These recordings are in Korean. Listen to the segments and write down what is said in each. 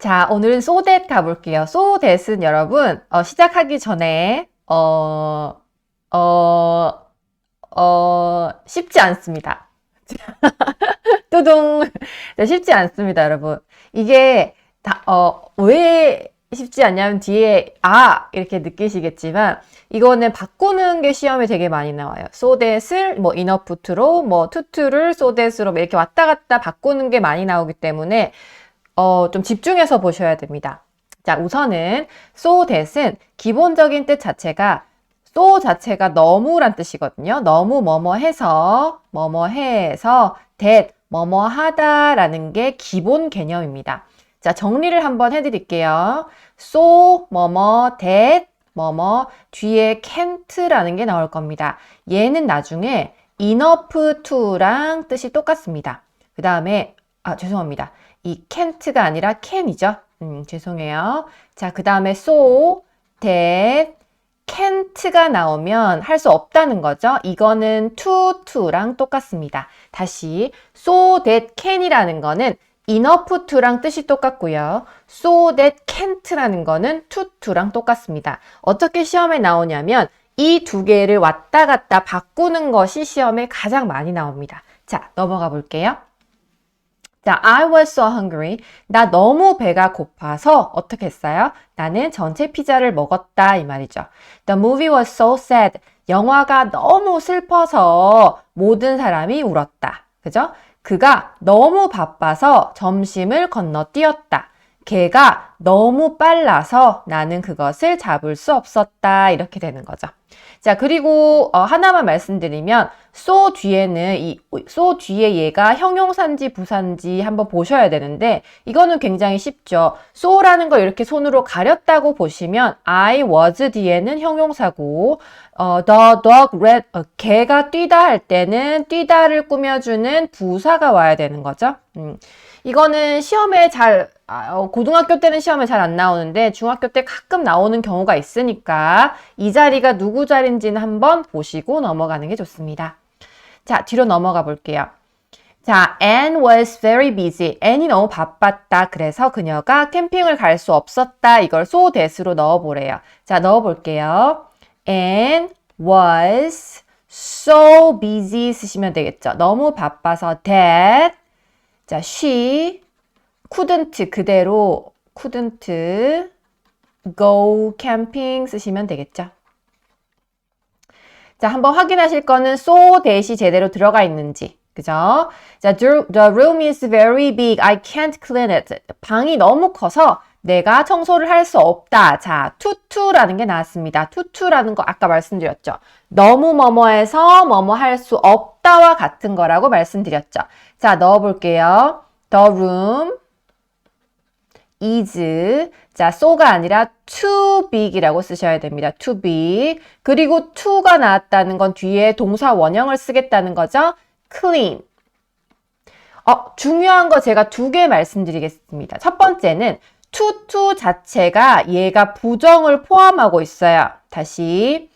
자, 오늘은 that 가볼게요. that은 여러분, 어, 시작하기 전에, 어, 어, 어, 쉽지 않습니다. 뚜둥. 네, 쉽지 않습니다, 여러분. 이게, 다, 어, 왜 쉽지 않냐면 뒤에, 아, 이렇게 느끼시겠지만, 이거는 바꾸는 게 시험에 되게 많이 나와요. that을 뭐 inupt로, 뭐 to를 so that으로 이렇게 왔다 갔다 바꾸는 게 많이 나오기 때문에, 어, 좀 집중해서 보셔야 됩니다. 자, 우선은 so that은 기본적인 뜻 자체가 so 자체가 너무란 뜻이거든요. 너무 뭐뭐 해서, 뭐뭐 해서, that, 뭐뭐 하다라는 게 기본 개념입니다. 자, 정리를 한번 해드릴게요. so, 뭐뭐, that, 뭐뭐, 뒤에 can't라는 게 나올 겁니다. 얘는 나중에 enough to랑 뜻이 똑같습니다. 그 다음에, 아, 죄송합니다. 이 can't가 아니라 can이죠. 음, 죄송해요. 자, 그 다음에 so, that, can't가 나오면 할 수 없다는 거죠. 이거는 to, to랑 똑같습니다. 다시 so that can이라는 거는 enough to랑 뜻이 똑같고요. so that can't라는 거는 to, to랑 똑같습니다. 어떻게 시험에 나오냐면 이 두 개를 왔다 갔다 바꾸는 것이 시험에 가장 많이 나옵니다. 자, 넘어가 볼게요. 자, I was so hungry. 나 너무 배가 고파서 어떻게 했어요? 나는 전체 피자를 먹었다 이 말이죠. The movie was so sad. 영화가 너무 슬퍼서 모든 사람이 울었다. 그죠? 그가 너무 바빠서 점심을 건너뛰었다. 걔가 너무 빨라서 나는 그것을 잡을 수 없었다. 이렇게 되는 거죠. 자, 그리고 어, 하나만 말씀드리면 so 뒤에는 이 so 뒤에 얘가 형용사인지 부사인지 한번 보셔야 되는데 이거는 굉장히 쉽죠. so라는 거 이렇게 손으로 가렸다고 보시면 I was 뒤에는 형용사고 어, the dog ran 어, 개가 뛰다 할 때는 뛰다를 꾸며주는 부사가 와야 되는 거죠. 음. 이거는 시험에 잘 아, 어, 고등학교 때는 시험에 잘 안 나오는데 중학교 때 가끔 나오는 경우가 있으니까 이 자리가 누구 자리인지는 한번 보시고 넘어가는 게 좋습니다. 자, 뒤로 넘어가 볼게요. 자, Anne was very busy. Anne이 너무 바빴다. 그래서 그녀가 캠핑을 갈 수 없었다. 이걸 so that으로 넣어보래요. 자, 넣어볼게요. Anne was so busy 쓰시면 되겠죠. 너무 바빠서 that. 자, she couldn't 그대로 couldn't go camping 쓰시면 되겠죠. 자, 한번 확인하실 거는 so that이 제대로 들어가 있는지. 그죠? 자, the room is very big. I can't clean it. 방이 너무 커서 내가 청소를 할 수 없다. 자, 투투라는 게 나왔습니다. 투투라는 거 아까 말씀드렸죠. 너무 뭐뭐해서 뭐뭐 할 수 없다와 같은 거라고 말씀드렸죠. 자, 넣어볼게요. The room is 자, so가 아니라 too big이라고 쓰셔야 됩니다. too big. 그리고 to가 나왔다는 건 뒤에 동사 원형을 쓰겠다는 거죠. clean. 어, 중요한 거 제가 두 개 말씀드리겠습니다. 첫 번째는 to to 자체가 얘가 부정을 포함하고 있어요. 다시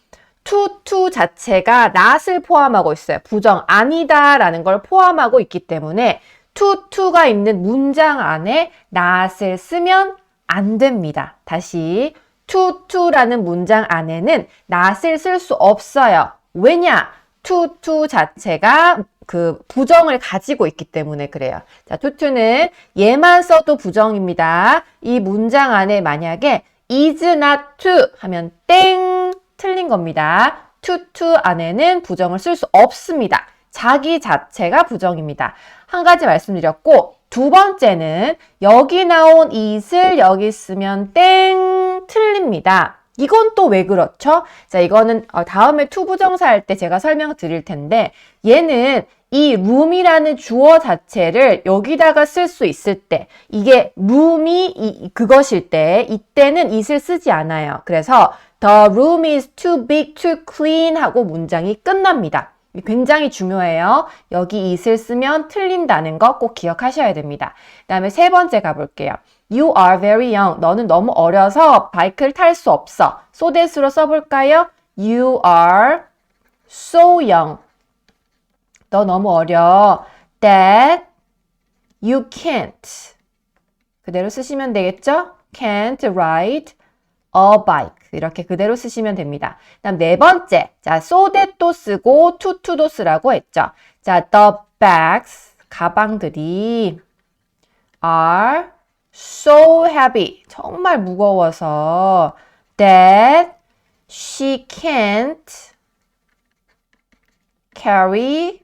to to 자체가 not을 포함하고 있어요. 부정 아니다라는 걸 포함하고 있기 때문에 to to가 있는 문장 안에 not을 쓰면 안 됩니다. 다시 to to라는 문장 안에는 not을 쓸 수 없어요. 왜냐? to to 자체가 그 부정을 가지고 있기 때문에 그래요. 자, to to는 얘만 써도 부정입니다. 이 문장 안에 만약에 is not to 하면 땡 틀린 겁니다. to to 안에는 부정을 쓸 수 없습니다. 자기 자체가 부정입니다. 한 가지 말씀드렸고 두 번째는 여기 나온 it을 여기 쓰면 땡 틀립니다. 이건 또 왜 그렇죠? 자, 이거는 어, 다음에 투부정사 할 때 제가 설명 드릴 텐데 얘는 이 room이라는 주어 자체를 여기다가 쓸 수 있을 때 이게 room이 이, 그것일 때 이때는 it을 쓰지 않아요. 그래서 the room is too big to clean 하고 문장이 끝납니다. 굉장히 중요해요. 여기 it을 쓰면 틀린다는 거 꼭 기억하셔야 됩니다. 그 다음에 세 번째 가볼게요. You are very young. 너는 너무 어려서 바이크를 탈 수 없어. so that으로 써볼까요? You are so young. 너 너무 어려. That you can't. 그대로 쓰시면 되겠죠? can't ride a bike. 이렇게 그대로 쓰시면 됩니다. 다음 네 번째. 자, that도 쓰고 to도 쓰라고 했죠. 자, the bags. 가방들이 are so heavy. 정말 무거워서 that she can't carry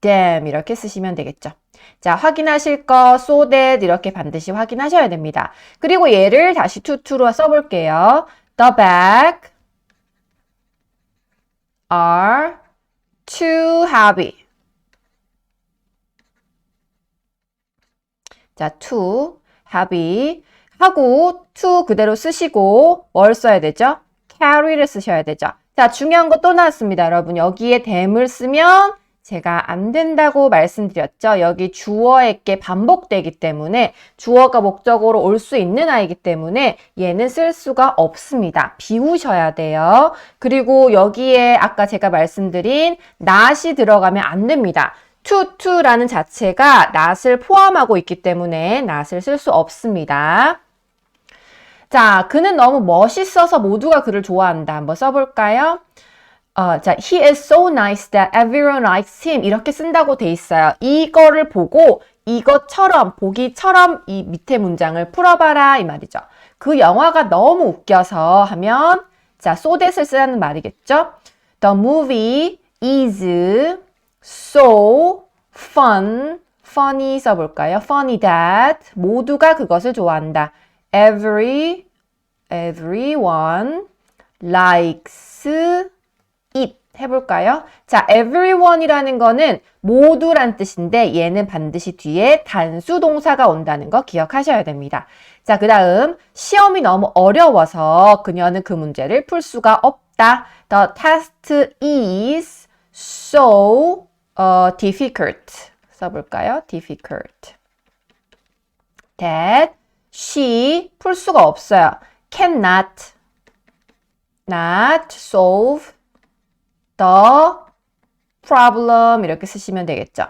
them. 이렇게 쓰시면 되겠죠. 자, 확인하실 거 so that 이렇게 반드시 확인하셔야 됩니다. 그리고 얘를 다시 to to로 써볼게요. The bag are too heavy. 자, to heavy 하고 to 그대로 쓰시고 뭘 써야 되죠? carry를 쓰셔야 되죠. 자, 중요한 거 또 나왔습니다. 여러분, 여기에 them을 쓰면 제가 안 된다고 말씀드렸죠. 여기 주어에게 반복되기 때문에 주어가 목적으로 올 수 있는 아이기 때문에 얘는 쓸 수가 없습니다. 비우셔야 돼요. 그리고 여기에 아까 제가 말씀드린 not이 들어가면 안 됩니다. to to라는 자체가 not을 포함하고 있기 때문에 not을 쓸 수 없습니다. 자, 그는 너무 멋있어서 모두가 그를 좋아한다. 한번 써볼까요? 어, 자, he is so nice that everyone likes him. 이렇게 쓴다고 돼 있어요. 이거를 보고 이것처럼, 보기처럼 이 밑에 문장을 풀어봐라. 이 말이죠. 그 영화가 너무 웃겨서 하면, 자, so that을 쓰라는 말이겠죠? The movie is so fun. funny 써볼까요? funny that 모두가 그것을 좋아한다. every, everyone likes it 해볼까요? 자, everyone이라는 거는 모두란 뜻인데 얘는 반드시 뒤에 단수 동사가 온다는 거 기억하셔야 됩니다. 자, 그 다음 시험이 너무 어려워서 그녀는 그 문제를 풀 수가 없다. The test is so uh, difficult 써볼까요? difficult. that she 풀 수가 없어요. cannot not solve the problem 이렇게 쓰시면 되겠죠.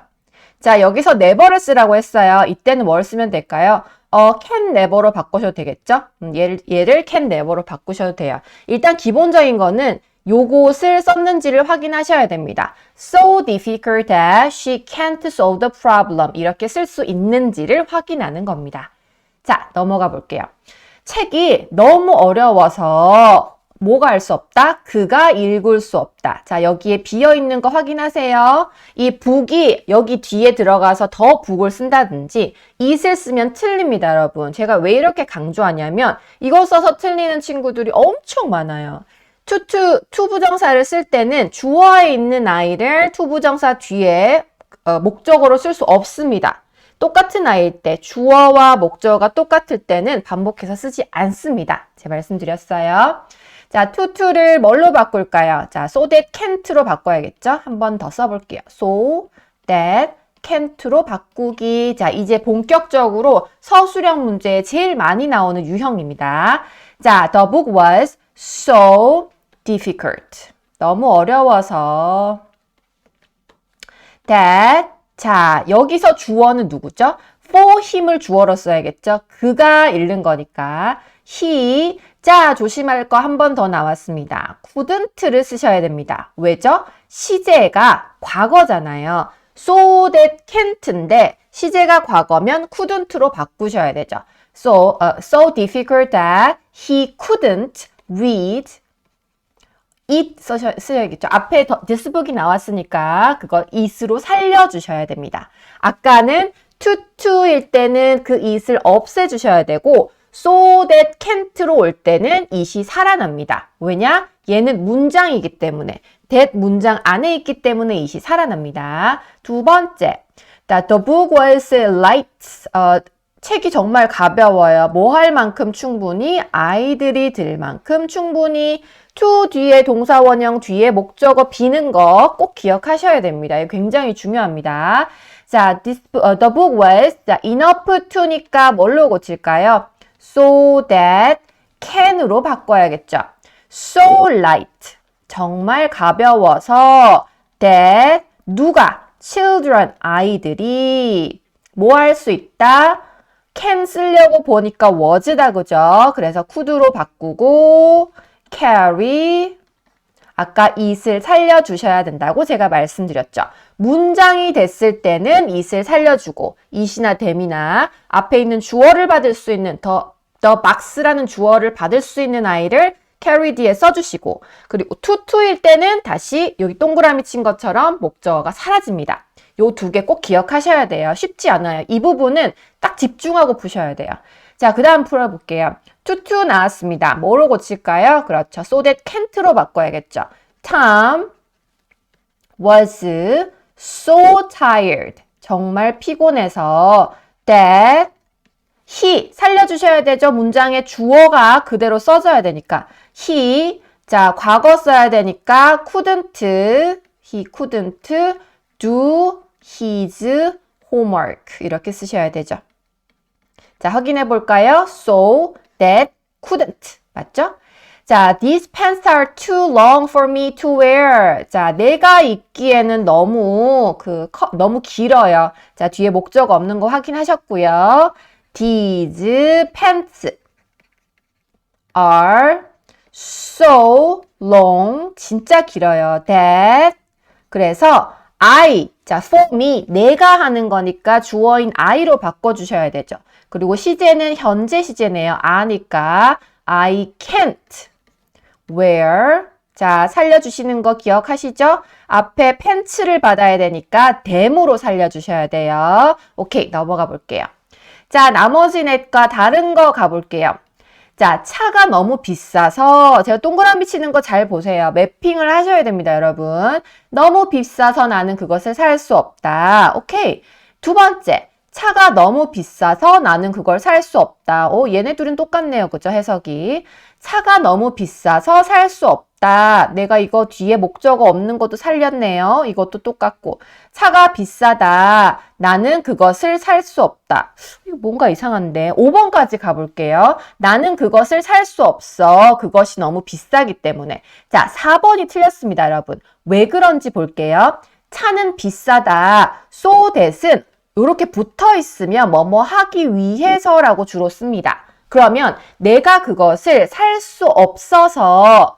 자, 여기서 never를 쓰라고 했어요. 이때는 뭘 쓰면 될까요? 어, can never로 바꾸셔도 되겠죠? 음, 얘를, 얘를 can never로 바꾸셔도 돼요. 일단 기본적인 거는 요것을 썼는지를 확인하셔야 됩니다. So difficult that she can't solve the problem. 이렇게 쓸 수 있는지를 확인하는 겁니다. 자, 넘어가 볼게요. 책이 너무 어려워서 뭐가 알 수 없다? 그가 읽을 수 없다. 자, 여기에 비어 있는 거 확인하세요. 이 북이 여기 뒤에 들어가서 더 북을 쓴다든지 it을 쓰면 틀립니다, 여러분. 제가 왜 이렇게 강조하냐면 이거 써서 틀리는 친구들이 엄청 많아요. 투투 투부정사를 쓸 때는 주어에 있는 아이를 투부정사 뒤에 어, 목적으로 쓸 수 없습니다. 똑같은 아이일 때 주어와 목적어가 똑같을 때는 반복해서 쓰지 않습니다. 제가 말씀드렸어요. 자, 투투를 뭘로 바꿀까요? 자, so that can't로 바꿔야겠죠? 한 번 더 써볼게요. so that can't로 바꾸기. 자, 이제 본격적으로 서술형 문제에 제일 많이 나오는 유형입니다. 자, the book was so difficult. 너무 어려워서 that 자, 여기서 주어는 누구죠? for him을 주어로 써야겠죠? 그가 읽는 거니까 he 자, 조심할 거 한 번 더 나왔습니다. couldn't를 쓰셔야 됩니다. 왜죠? 시제가 과거잖아요. so that can't인데 시제가 과거면 couldn't로 바꾸셔야 되죠. So, uh, so difficult that he couldn't read it 쓰셔, 쓰셔야겠죠. 앞에 더, book이 나왔으니까 그거 it으로 살려주셔야 됩니다. 아까는 to to일 때는 그 it을 없애주셔야 되고 so that can't로 올 때는 it이 살아납니다. 왜냐? 얘는 문장이기 때문에 that 문장 안에 있기 때문에 it이 살아납니다. 두 번째, the book was light. 어, 책이 정말 가벼워요. 뭐 할 만큼 충분히 아이들이 들 만큼 충분히 to 뒤에 동사 원형 뒤에 목적어 비는 거 꼭 기억하셔야 됩니다. 굉장히 중요합니다. 자, this, uh, the book was 자, enough to니까 뭘로 고칠까요? so that can으로 바꿔야겠죠. so light 정말 가벼워서 that 누가 children 아이들이 뭐 할 수 있다? Can 쓰려고 보니까 was다 그죠? 그래서 could로 바꾸고 carry 아까 it을 살려주셔야 된다고 제가 말씀드렸죠. 문장이 됐을 때는 it을 살려주고 it이나 them이나 앞에 있는 주어를 받을 수 있는 더, the box라는 주어를 받을 수 있는 아이를 carry 뒤에 써주시고 그리고 to to일 때는 다시 여기 동그라미 친 것처럼 목적어가 사라집니다. 요 두 개 꼭 기억하셔야 돼요. 쉽지 않아요. 이 부분은 딱 집중하고 푸셔야 돼요. 자, 그 다음 풀어볼게요. 투투 나왔습니다. 뭐로 고칠까요? 그렇죠. so that can't로 바꿔야겠죠. Tom was so tired. 정말 피곤해서 that he 살려주셔야 되죠. 문장의 주어가 그대로 써져야 되니까 he 자 과거 써야 되니까 couldn't he couldn't do his homework 이렇게 쓰셔야 되죠. 자, 확인해 볼까요? So that couldn't. 맞죠? 자, these pants are too long for me to wear. 자, 내가 입기에는 너무 그 커- 너무 길어요. 자, 뒤에 목적 없는 거 확인하셨고요. These pants are so long. 진짜 길어요. That 그래서 I 자, for me 내가 하는 거니까 주어인 I로 바꿔 주셔야 되죠. 그리고 시제는 현재 시제네요. 아니까 I can't wear 자, 살려주시는 거 기억하시죠? 앞에 팬츠를 받아야 되니까 댐으로 살려주셔야 돼요. 오케이, 넘어가 볼게요. 자, 나머지 넷과 다른 거 가볼게요. 자, 차가 너무 비싸서 제가 동그라미 치는 거 잘 보세요. 매핑을 하셔야 됩니다, 여러분. 너무 비싸서 나는 그것을 살 수 없다. 오케이. 두 번째. 차가 너무 비싸서 나는 그걸 살 수 없다. 오, 얘네 둘은 똑같네요. 그죠? 해석이. 차가 너무 비싸서 살 수 없다. 내가 이거 뒤에 목적어 없는 것도 살렸네요. 이것도 똑같고. 차가 비싸다. 나는 그것을 살 수 없다. 뭔가 이상한데. 5번까지 가볼게요. 나는 그것을 살 수 없어. 그것이 너무 비싸기 때문에. 자, 4번이 틀렸습니다, 여러분. 왜 그런지 볼게요. 차는 비싸다. so that은 이렇게 붙어 있으면 뭐뭐 하기 위해서라고 주로 씁니다. 그러면 내가 그것을 살 수 없어서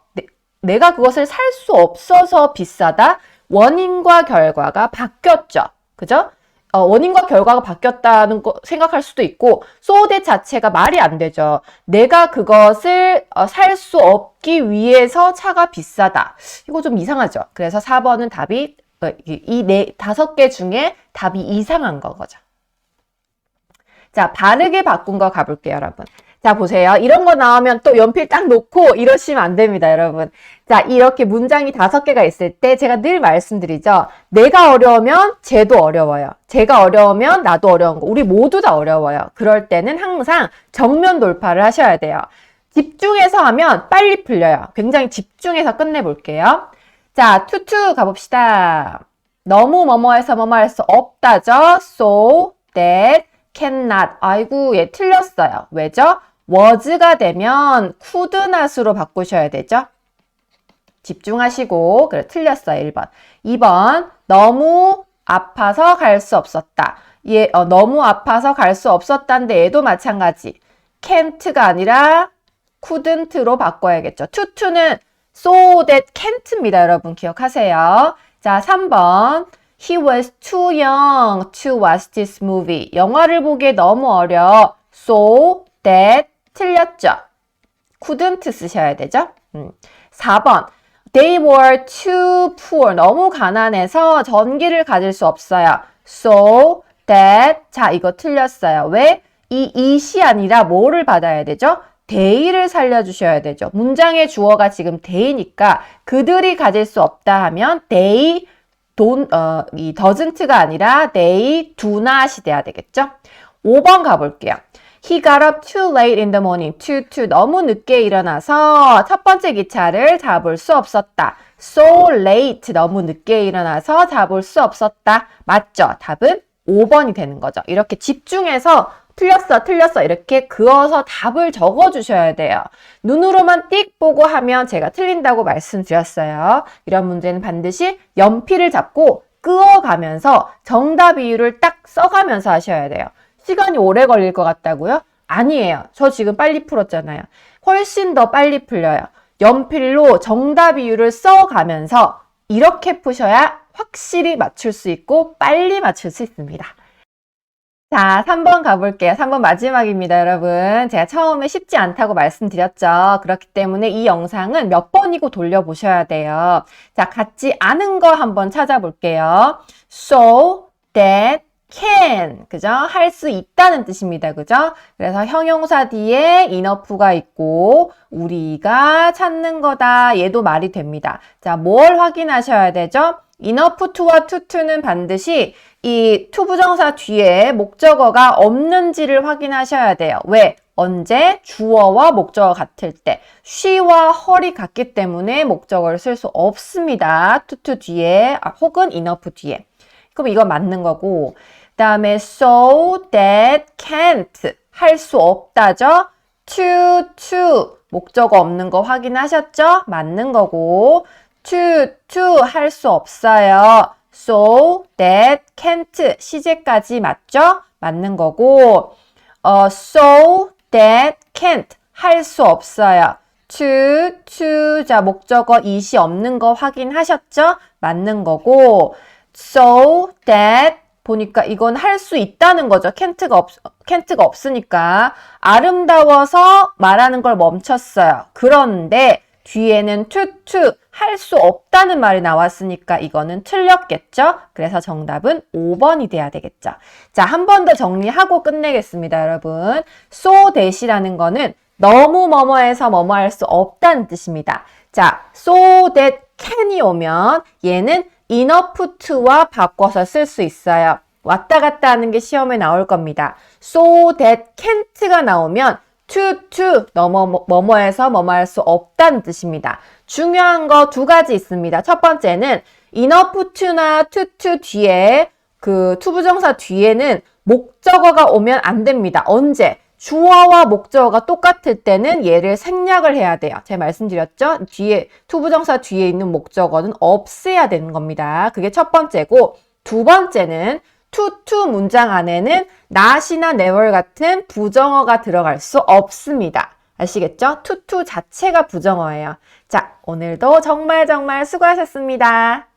내, 내가 그것을 살 수 없어서 비싸다. 원인과 결과가 바뀌었죠. 그죠? 어, 원인과 결과가 바뀌었다는 거 생각할 수도 있고 소대 자체가 말이 안 되죠. 내가 그것을 어, 살 수 없기 위해서 차가 비싸다. 이거 좀 이상하죠. 그래서 4번은 답이 어, 이네 다섯 개 중에 답이 이상한 거죠. 자, 바르게 바꾼 거 가볼게요, 여러분. 자, 보세요. 이런 거 나오면 또 연필 딱 놓고 이러시면 안 됩니다, 여러분. 자, 이렇게 문장이 다섯 개가 있을 때 제가 늘 말씀드리죠. 내가 어려우면 쟤도 어려워요. 제가 어려우면 나도 어려운 거. 우리 모두 다 어려워요. 그럴 때는 항상 정면 돌파를 하셔야 돼요. 집중해서 하면 빨리 풀려요. 굉장히 집중해서 끝내볼게요. 자, 투투 가봅시다. 너무 뭐뭐해서 뭐뭐 할 수 없다죠. So that cannot. 아이고, 얘 틀렸어요. 왜죠? Was가 되면 could not으로 바꾸셔야 되죠. 집중하시고, 그래, 틀렸어요. 1번. 2번, 너무 아파서 갈 수 없었다. 얘, 어, 너무 아파서 갈 수 없었다인데 얘도 마찬가지. can't가 아니라 couldn't로 바꿔야겠죠. tuto는 so that can't입니다. 여러분 기억하세요. 자, 3번. He was too young to watch this movie. 영화를 보기에 너무 어려. So that 틀렸죠. couldn't 쓰셔야 되죠. 음. 4번. They were too poor. 너무 가난해서 전기를 가질 수 없어요. So that 자 이거 틀렸어요. 왜? 이 it이 아니라 뭐를 받아야 되죠? they를 살려주셔야 되죠. 문장의 주어가 지금 they니까 그들이 가질 수 없다 하면 they don't, 어, 이 doesn't가 아니라 they do not이 돼야 되겠죠. 5번 가볼게요. He got up too late in the morning. too, too. 너무 늦게 일어나서 첫 번째 기차를 잡을 수 없었다. so late. 너무 늦게 일어나서 잡을 수 없었다. 맞죠? 답은 5번이 되는 거죠. 이렇게 집중해서 틀렸어, 틀렸어. 이렇게 그어서 답을 적어 주셔야 돼요. 눈으로만 띡 보고 하면 제가 틀린다고 말씀드렸어요. 이런 문제는 반드시 연필을 잡고 끄어가면서 정답 이유를 딱 써가면서 하셔야 돼요. 시간이 오래 걸릴 것 같다고요? 아니에요. 저 지금 빨리 풀었잖아요. 훨씬 더 빨리 풀려요. 연필로 정답 이유를 써가면서 이렇게 푸셔야 확실히 맞출 수 있고 빨리 맞출 수 있습니다. 자, 3번 가볼게요. 3번 마지막입니다, 여러분. 제가 처음에 쉽지 않다고 말씀드렸죠. 그렇기 때문에 이 영상은 몇 번이고 돌려보셔야 돼요. 자, 같지 않은 거 한번 찾아볼게요. So that can. 그죠? 할 수 있다는 뜻입니다. 그죠? 그래서 형용사 뒤에 enough가 있고, 우리가 찾는 거다. 얘도 말이 됩니다. 자, 뭘 확인하셔야 되죠? enough to와 to to는 반드시 이 to 부정사 뒤에 목적어가 없는지를 확인하셔야 돼요. 왜? 언제? 주어와 목적어 같을 때. she와 her이 같기 때문에 목적어를 쓸 수 없습니다. to to 뒤에, 아, 혹은 enough 뒤에. 그럼 이거 맞는 거고. 그 다음에 so that can't 할 수 없다죠. to to 목적어 없는 거 확인하셨죠? 맞는 거고. to to 할 수 없어요. so that can't 시제까지 맞죠? 맞는 거고. 어, so that can't 할 수 없어요. to to 자 목적어 it이 없는 거 확인하셨죠? 맞는 거고. so that 보니까 이건 할 수 있다는 거죠. can't가 없 can't가 없으니까 아름다워서 말하는 걸 멈췄어요. 그런데 뒤에는 to 할수 없다는 말이 나왔으니까 이거는 틀렸겠죠? 그래서 정답은 5번이 돼야 되겠죠. 자, 한 번 더 정리하고 끝내겠습니다, 여러분. so that이라는 거는 너무 뭐뭐해서 뭐뭐 할 수 없다는 뜻입니다. 자, so that can이 오면 얘는 enough to와 바꿔서 쓸 수 있어요. 왔다 갔다 하는 게 시험에 나올 겁니다. so that can't가 나오면 to to 너무 뭐뭐해서 뭐뭐 할 수 없다는 뜻입니다. 중요한 거 두 가지 있습니다. 첫 번째는 enough to나 to to 뒤에 그 to 부정사 뒤에는 목적어가 오면 안 됩니다. 언제? 주어와 목적어가 똑같을 때는 얘를 생략을 해야 돼요. 제가 말씀드렸죠? 뒤에 to 부정사 뒤에 있는 목적어는 없애야 되는 겁니다. 그게 첫 번째고 두 번째는 to 문장 안에는 not이나 never 같은 부정어가 들어갈 수 없습니다. 아시겠죠? to 자체가 부정어예요. 자, 오늘도 정말 정말 수고하셨습니다.